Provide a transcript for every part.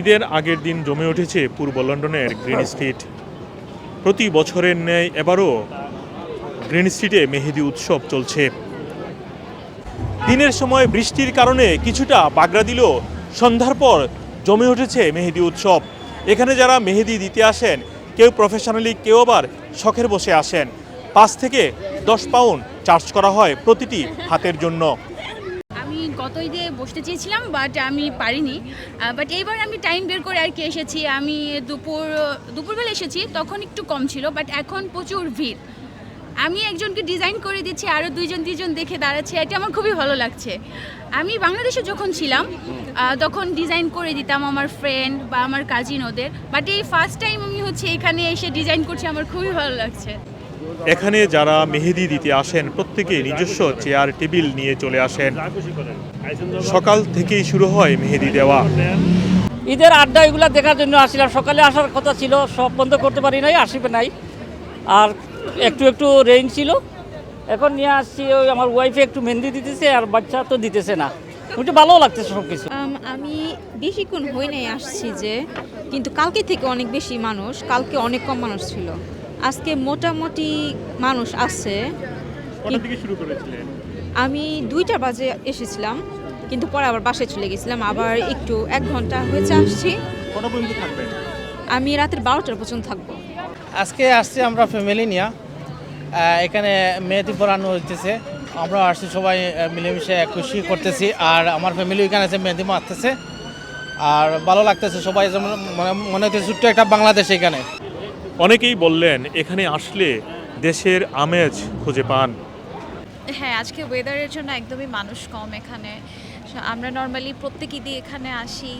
ঈদের আগের দিন জমে উঠেছে পূর্ব লন্ডনের গ্রিন স্ট্রিট। প্রতি বছরের ন্যায় এবারও গ্রিন স্ট্রিটে মেহেদি উৎসব চলছে। দিনের সময় বৃষ্টির কারণে কিছুটা বাগড়া দিলেও সন্ধ্যার পর জমে উঠেছে মেহেদি উৎসব। এখানে যারা মেহেদি দিতে আসেন, কেউ প্রফেশনালি কেউ আবার শখের বসে আসেন। পাঁচ থেকে দশ পাউন্ড চার্জ করা হয় প্রতিটি হাতের জন্য। গত ঈদে বসতে চেয়েছিলাম বাট আমি পারিনি। বাট এইবার আমি টাইম বের করে আর কি এসেছি। আমি দুপুর, দুপুরবেলা এসেছি, তখন একটু কম ছিল বাট এখন প্রচুর ভিড়। আমি একজনকে ডিজাইন করে দিচ্ছি আরও দুইজন, তিনজন দেখে দাঁড়াচ্ছে। এটা আমার খুবই ভালো লাগছে। আমি বাংলাদেশে যখন ছিলাম তখন ডিজাইন করে দিতাম আমার ফ্রেন্ড বা আমার কাজিন ওদের। বাট এই ফার্স্ট টাইম আমি হচ্ছে এখানে এসে ডিজাইন করছি, আমার খুবই ভালো লাগছে। এখানে যারা মেহেদি দিতে আসেন প্রত্যেকে নিজস্ব চেয়ার টেবিল নিয়ে চলে আসেন। সকাল থেকেই শুরু হয় মেহেদি দেওয়া। ঈদের আড্ডা এগুলো দেখার জন্য আসছিলাম সকালে আসার কথা ছিল সব বন্ধ করতে পারি নাই আসিবে নাই। আর একটু একটু রেঞ্জ ছিল। এখন নিয়ে আসছি ওই আমার ওয়াইফে একটু মেহেন্দি দিতেছে আর বাচ্চা তো দিতেছে না। একটু ভালো লাগতেছে সব কিছু আম, আমি বেশিক্ষণ হই নাই আসছি যে কিন্তু কালকে থেকে অনেক বেশি মানুষ কালকে অনেক কম মানুষ ছিল। আজকে মোটামুটি মানুষ আছে। শুরু করেছিলেন আমি দুইটা বাজে এসেছিলাম কিন্তু পরে আবার বাসায় চলে গেছিলাম আবার একটু এক ঘণ্টা হয়েছে আসছি। আমি রাতের বারোটার পর্যন্ত থাকব। আজকে আসছি আমরা ফ্যামিলি নিয়ে। এখানে মেয়েটি পড়ানো হইতেছে। আমরা আসছি সবাই মিলেমিশে খুশি করতেছি। আর আমার ফ্যামিলি এখানে আছে মেহেদি মারতেছে। আর ভালো লাগতেছে সবাই যেমন মনে- মনে হচ্ছে ছোট্ট একটা বাংলাদেশ এখানে। অনেকেই বললেন এখানে আসলে দেশের আমেজ খুঁজে পান। হ্যাঁ আজকে ওয়েদারের জন্য একদমই মানুষ কম এখানে। আমরা নর্মালি প্রত্যেক ঈদে এখানে আসি।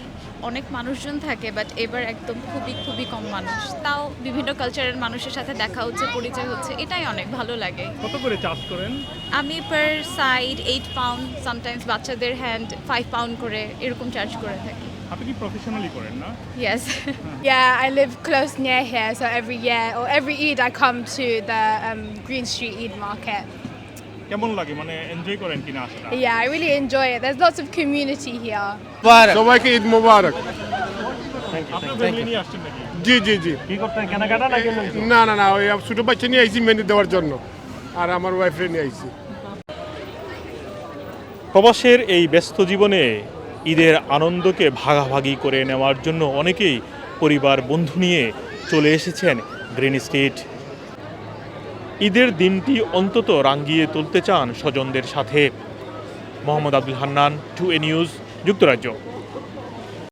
অনেক মানুষজন থাকে বাট এবার একদম খুবই খুবই কম মানুষ। তাও বিভিন্ন কালচারের মানুষের সাথে দেখা হচ্ছে পরিচয় হচ্ছে এটাই অনেক ভালো লাগে। কত করে চার্জ করেন? আমি per side eight pound sometimes বাচ্চাদের হ্যান্ড ফাইভ পাউন্ড করে এরকম চার্জ করে থাকি। আপনি কি প্রফেশনালি করেন না? Yes Yeah, I live close near here, so every year or every Eid I come to the um, Green Street Eid market. কেমন লাগে? মানে এনজয় করেন কিনা আসলে Yeah, I really enjoy it. There's lots of community here. সবাইকে ঈদ মোবারক। আপনার family নিয়ে আসছেন নাকি? জি জি জি। কি করতেন কেনাকাটা নাকি না না না ওই ছোট বাচ্চা নিয়ে আইছি মেহেন্দি দেওয়ার জন্য। আর আমার ওয়াইফরে নিয়ে আইছি। প্রবাসের এই ব্যস্ত জীবনে ঈদের আনন্দকে ভাগাভাগি করে নেওয়ার জন্য অনেকেই পরিবার বন্ধু নিয়ে চলে এসেছেন গ্রিন স্ট্রিট ঈদের দিনটি অন্তত রাঙ্গিয়ে তুলতে চান স্বজনদের সাথে। মোহাম্মদ আব্দুল হান্নান টু এ নিউজ যুক্তরাজ্য।